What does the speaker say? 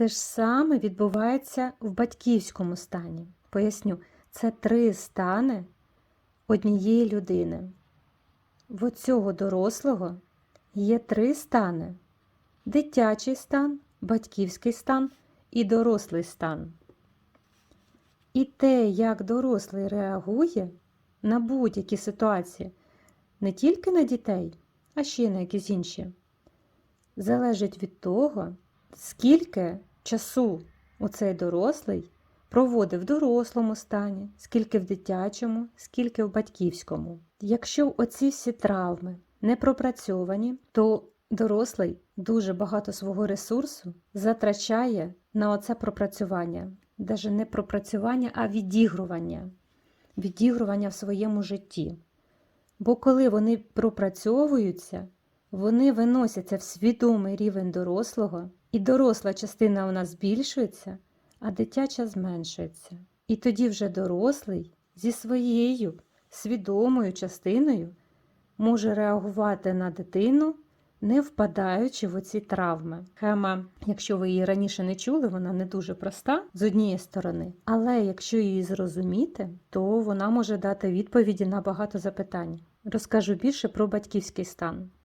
Те ж саме відбувається в батьківському стані. Поясню, це три стани однієї людини. В оцього дорослого є три стани: дитячий стан, батьківський стан і дорослий стан. І те, як дорослий реагує на будь-які ситуації, не тільки на дітей, а ще й на якісь інші, залежить від того, скільки часу оцей дорослий проводив в дорослому стані, скільки в дитячому, скільки в батьківському. Якщо оці всі травми не пропрацьовані, то дорослий дуже багато свого ресурсу затрачає на оце пропрацювання. Навіть не пропрацювання, а відігрування. Відігрування в своєму житті. Бо коли вони пропрацьовуються, вони виносяться в свідомий рівень дорослого, і доросла частина у нас збільшується, а дитяча зменшується. І тоді вже дорослий зі своєю свідомою частиною може реагувати на дитину, не впадаючи в оці травми. Схема, якщо ви її раніше не чули, вона не дуже проста з однієї сторони, але якщо її зрозуміти, то вона може дати відповіді на багато запитань. Розкажу більше про батьківський стан.